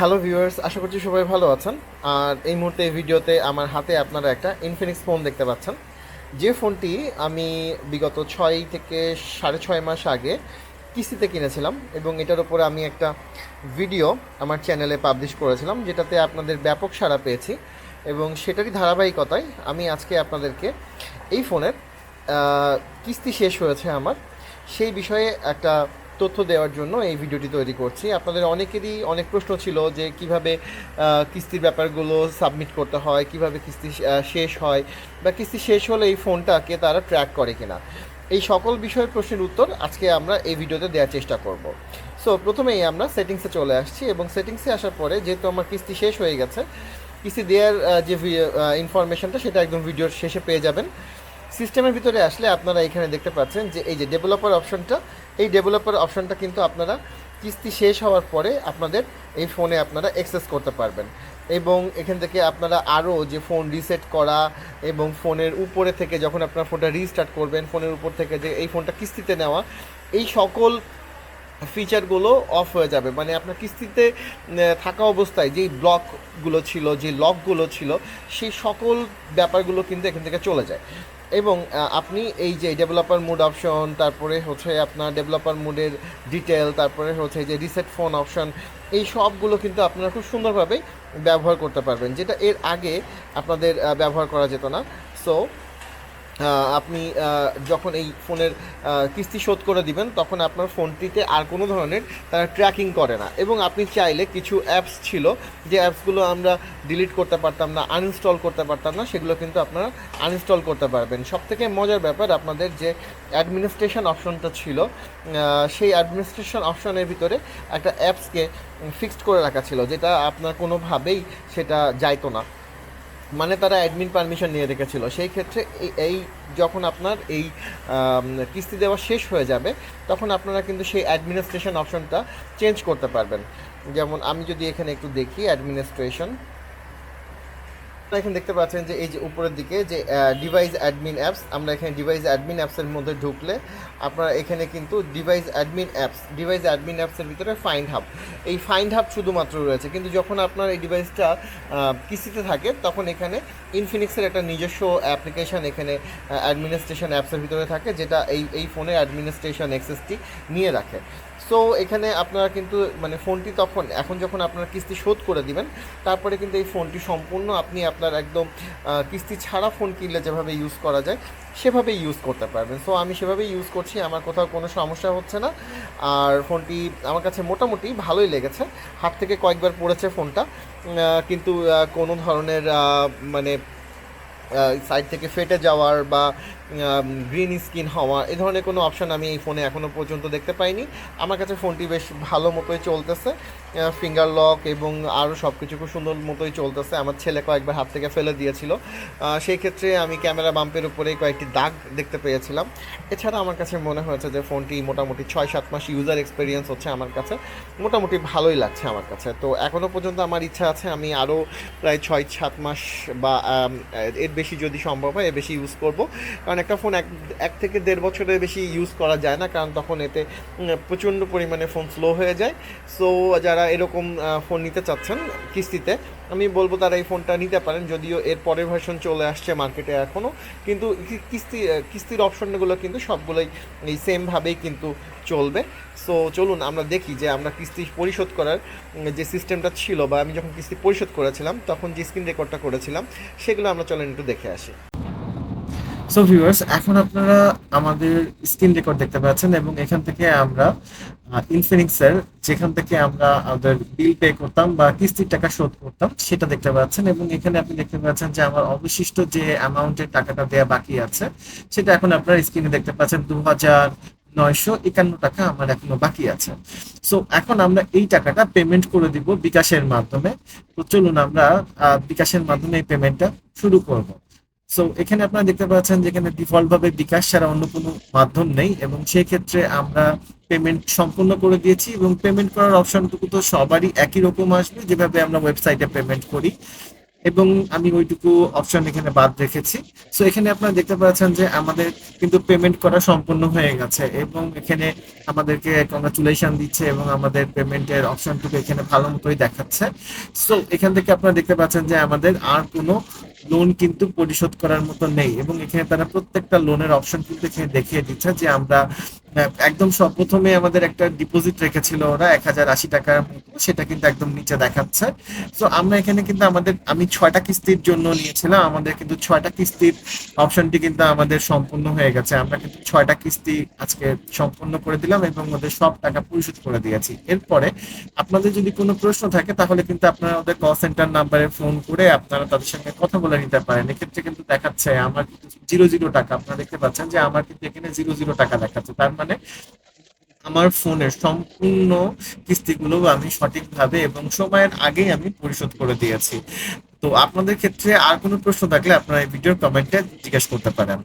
Hello viewers, আশা করছি সবাই ভালো আছেন। আর এই মুহূর্তে এই ভিডিওতে আমার হাতে আপনারা একটা ইনফিনিক্স ফোন দেখতে পাচ্ছেন। যে ফোনটি আমি বিগত ছয় থেকে সাড়ে ছয় মাস আগে কিস্তিতে কিনেছিলাম এবং এটার উপরে আমি একটা ভিডিও আমার চ্যানেলে পাবলিশ করেছিলাম, যেটাতে আপনাদের ব্যাপক সাড়া পেয়েছি এবং সেটারই ধারাবাহিকতায় আমি আজকে আপনাদেরকে এই ফোনের কিস্তি শেষ হয়েছে আমার। সেই বিষয়ে একটা তথ্য দেওয়ার জন্য এই ভিডিওটি তৈরি করছি। আপনাদের অনেকেরই অনেক প্রশ্ন ছিল যে কীভাবে কিস্তির ব্যাপারগুলো সাবমিট করতে হয়, কীভাবে কিস্তি শেষ হয় বা কিস্তি শেষ হলে এই ফোনটাকে তারা ট্র্যাক করে কিনা। এই সকল বিষয়ের প্রশ্নের উত্তর আজকে আমরা এই ভিডিওতে দেওয়ার চেষ্টা করব। সো প্রথমেই আমরা সেটিংসে চলে আসছি এবং সেটিংসে আসার পরে যেহেতু আমার কিস্তি শেষ হয়ে গেছে, কিস্তি দেওয়ার যে ইনফরমেশনটা সেটা একদম ভিডিওর শেষে পেয়ে যাবেন। সিস্টেমের ভিতরে আসলে আপনারা এখানে দেখতে পাচ্ছেন যে এই যে ডেভেলপার অপশনটা, এই ডেভেলপার অপশনটা কিন্তু আপনারা কিস্তি শেষ হওয়ার পরে আপনাদের এই ফোনে আপনারা অ্যাক্সেস করতে পারবেন। এবং এখান থেকে আপনারা আরও যে ফোন রিসেট করা এবং ফোনের উপরে থেকে যখন আপনার ফোনটা রিস্টার্ট করবেন, ফোনের উপর থেকে যে এই ফোনটা কিস্তিতে নেওয়া, এই সকল ফিচারগুলো অফ হয়ে যাবে। মানে আপনার কিস্তিতে থাকা অবস্থায় যেই ব্লকগুলো ছিল, যে লকগুলো ছিল, সেই সকল ব্যাপারগুলো কিন্তু এখান থেকে চলে যায়। এবং আপনি এই যে ডেভেলপার মুড অপশন তারপরে হচ্ছে আপনার ডেভেলপার মুডের ডিটেল তারপরে হচ্ছে যে রিসেট ফোন অপশন এই সবগুলো কিন্তু আপনারা খুব সুন্দরভাবে ব্যবহার করতে পারবেন, যেটা এর আগে আপনাদের ব্যবহার করা যেত না। সো আপনি যখন এই ফোনের কিস্তি শোধ করে দিবেন, তখন আপনার ফোনটিতে আর কোনো ধরনের তারা ট্র্যাকিং করে না। এবং আপনি চাইলে কিছু অ্যাপস ছিল, যে অ্যাপসগুলো আমরা ডিলিট করতে পারতাম না আনইনস্টল করতে পারতাম না, সেগুলো কিন্তু আপনারা আনইনস্টল করতে পারবেন। সবথেকে মজার ব্যাপার আপনাদের যে অ্যাডমিনিস্ট্রেশন অপশনটা ছিল সেই অ্যাডমিনিস্ট্রেশন অপশনের ভিতরে একটা অ্যাপসকে ফিক্সড করে রাখা ছিল, যেটা আপনার কোনোভাবেই সেটা যাইতো না। মানে তারা অ্যাডমিন পারমিশন নিয়ে রেখেছিল। সেই ক্ষেত্রে এই- যখন আপনার এই কিস্তি দেওয়া শেষ হয়ে যাবে, তখন আপনারা কিন্তু সেই অ্যাডমিনিস্ট্রেশন অপশনটা চেঞ্জ করতে পারবেন। যেমন আমি যদি এখানে একটু দেখি অ্যাডমিনিস্ট্রেশন আপনারা এখানে দেখতে পাচ্ছেন যে এই যে উপরের দিকে যে ডিভাইস অ্যাডমিন অ্যাপস আমরা এখানে ডিভাইস অ্যাডমিন অ্যাপসের মধ্যে ঢুকলে আপনারা এখানে কিন্তু device admin apps device admin অ্যাপসের ভিতরে ফাইন্ড হাব এই ফাইন্ড হাব শুধুমাত্র রয়েছে, কিন্তু যখন আপনার এই ডিভাইসটা কিস্তিতে থাকে, তখন এখানে ইনফিনিক্সের একটা নিজস্ব অ্যাপ্লিকেশন এখানে অ্যাডমিনিস্ট্রেশন অ্যাপসের ভিতরে থাকে, যেটা এই এই ফোনের অ্যাডমিনিস্ট্রেশন অ্যাক্সেসটি নিয়ে রাখে। সো এখানে আপনারা কিন্তু মানে ফোনটি তখন, এখন যখন আপনারা কিস্তি শোধ করে দিবেন, তারপরে কিন্তু এই ফোনটি সম্পূর্ণ আপনি আপনার একদম কিস্তি ছাড়া ফোন কিনলে যেভাবে ইউজ করা যায় সেভাবে ইউজ করতে পারবেন। সো আমি সেভাবে ইউজ করছি, আমার কোথাও কোনো সমস্যা হচ্ছে না। আর ফোনটি আমার কাছে মোটামুটি ভালোই লেগেছে। হাত থেকে কয়েকবার পড়েছে ফোনটা কিন্তু কোনো ধরনের মানে সাইড থেকে ফেটে যাওয়ার বা গ্রিন স্কিন হওয়া, এ ধরনের কোনো অপশন আমি এই ফোনে এখনও পর্যন্ত দেখতে পাইনি। আমার কাছে ফোনটি বেশ ভালো মতোই চলতেছে। ফিঙ্গার লক এবং আরও সব কিছু খুব সুন্দর মতোই চলতেছে। আমার ছেলে কয়েকবার হাত থেকে ফেলে দিয়েছিল। সেই ক্ষেত্রে আমি ক্যামেরা বাম্পের উপরে কয়েকটি দাগ দেখতে পেয়েছিলাম। এছাড়া আমার কাছে মনে হয়েছে যে ফোনটি মোটামুটি ছয় সাত মাস ইউজার এক্সপিরিয়েন্স হচ্ছে আমার কাছে। মোটামুটি ভালোই লাগছে আমার কাছে। তো এখনও পর্যন্ত আমার ইচ্ছা আছে আমি আরও প্রায় ছয় সাত মাস বা এর বেশি যদি সম্ভব হয়, এর বেশি ইউজ করব। কারণ একটা ফোন এক এক থেকে দেড় বছরের বেশি ইউজ করা যায় না, কারণ তখন এতে প্রচণ্ড পরিমাণে ফোন স্লো হয়ে যায়। সো যারা এরকম ফোন নিতে চাচ্ছেন কিস্তিতে, আমি বলব তারা এই ফোনটা নিতে পারেন, যদিও এর পরের ভার্সন চলে আসছে মার্কেটে এখনও কিন্তু কিস্তি কিস্তির অপশনগুলো কিন্তু সবগুলোই এই সেমভাবেই কিন্তু চলবে। সো চলুন আমরা দেখি যে আমরা কিস্তি পরিশোধ করার যে সিস্টেমটা ছিল বা আমি যখন কিস্তি পরিশোধ করেছিলাম, তখন যে স্ক্রিন রেকর্ডটা করেছিলাম, সেগুলো আমরা চলেন একটু দেখে আসি। সো ভিউয়ার্স এখন আপনারা আমাদের স্ক্রিন রেকর্ড দেখতে পাচ্ছেন এবং এখান থেকে আমরা ইনফিনিক্সের যেখান থেকে আমরা আমাদের বিল পে করতাম বা কিস্তির টাকা শোধ করতাম, সেটা দেখতে পাচ্ছেন এবং এখানে আপনি দেখতে পাচ্ছেন যে আমার অবশিষ্ট যে অ্যামাউন্টের টাকাটা দেয়া বাকি আছে, সেটা এখন আপনার স্ক্রিনে দেখতে পাচ্ছেন দু হাজার নয়শো একান্ন টাকা আমার এখনও বাকি আছে। সো এখন আমরা এই টাকাটা পেমেন্ট করে দিব বিকাশের মাধ্যমে। তো চলুন আমরা বিকাশের মাধ্যমে এই পেমেন্টটা শুরু করব। সো এখানে আপনারা দেখতে পাচ্ছেন যে এখানে ডিফল্ট ভাবে বিকাশ ছাড়া অন্য কোনো মাধ্যম নেই এবং সেই ক্ষেত্রে আমরা পেমেন্ট সম্পূর্ণ করে দিয়েছি এবং পেমেন্ট করার অপশনটুকু তো সবারই একই রকম আসবে যেভাবে আমরা ওয়েবসাইটে পেমেন্ট করি। এবং আমি ওইটুকু অপশন এখানে বাদ রেখেছি। সো এখানে আপনারা দেখতে পাচ্ছেন যে আমাদের কিন্তু পেমেন্ট করা সম্পূর্ণ হয়ে গেছে এবং এখানে আমাদেরকে কংগ্রাচুলেশন দিচ্ছে এবং আমাদের পেমেন্টের অপশনটুকু এখানে ভালো মতোই দেখাচ্ছে। সো এখান থেকে আপনারা দেখতে পাচ্ছেন যে আমাদের আর কোনো লোন কিন্তু পরিশোধ করার মতো নেই এবং এখানে তারা প্রত্যেকটা লোনের অপশন কিন্তু এখানে দেখিয়ে দিচ্ছে যে আমরা একদম সব প্রথমে আমাদের একটা ডিপোজিট রেখেছিল ওরা, এক হাজার আশি টাকার সেটা কিন্তু একদম নিচে দেখাচ্ছে। তো আমরা এখানে কিন্তু আমাদের, আমি ছয়টা কিস্তির জন্য নিয়েছিলাম, আমাদের কিন্তু ছয়টা কিস্তির অপশনটি কিন্তু আমাদের সম্পূর্ণ হয়ে গেছে। আমরা কিন্তু ছয়টা কিস্তি আজকে সম্পূর্ণ করে দিলাম এবং ওদের সব টাকা পরিশোধ করে দিয়েছি। এরপরে আপনাদের যদি কোনো প্রশ্ন থাকে, তাহলে কিন্তু আপনারা ওদের কল সেন্টার নাম্বারে ফোন করে আপনারা তাদের সঙ্গে কথা বলে নিতে পারেন। এক্ষেত্রে কিন্তু দেখাচ্ছে, আমার কিন্তু জিরো জিরো টাকা, আপনারা দেখতে পাচ্ছেন যে আমার কিন্তু এখানে জিরো জিরো টাকা দেখাচ্ছে। তার মানে আমার ফোনের সম্পূর্ণ কিস্তিগুলো আমি সঠিকভাবে এবং সময়ের আগেই আমি পরিশোধ করে দিয়েছি। তো আপনাদের ক্ষেত্রে আর কোনো প্রশ্ন থাকলে আপনারা এই ভিডিওর কমেন্টে জিজ্ঞাসা করতে পারেন।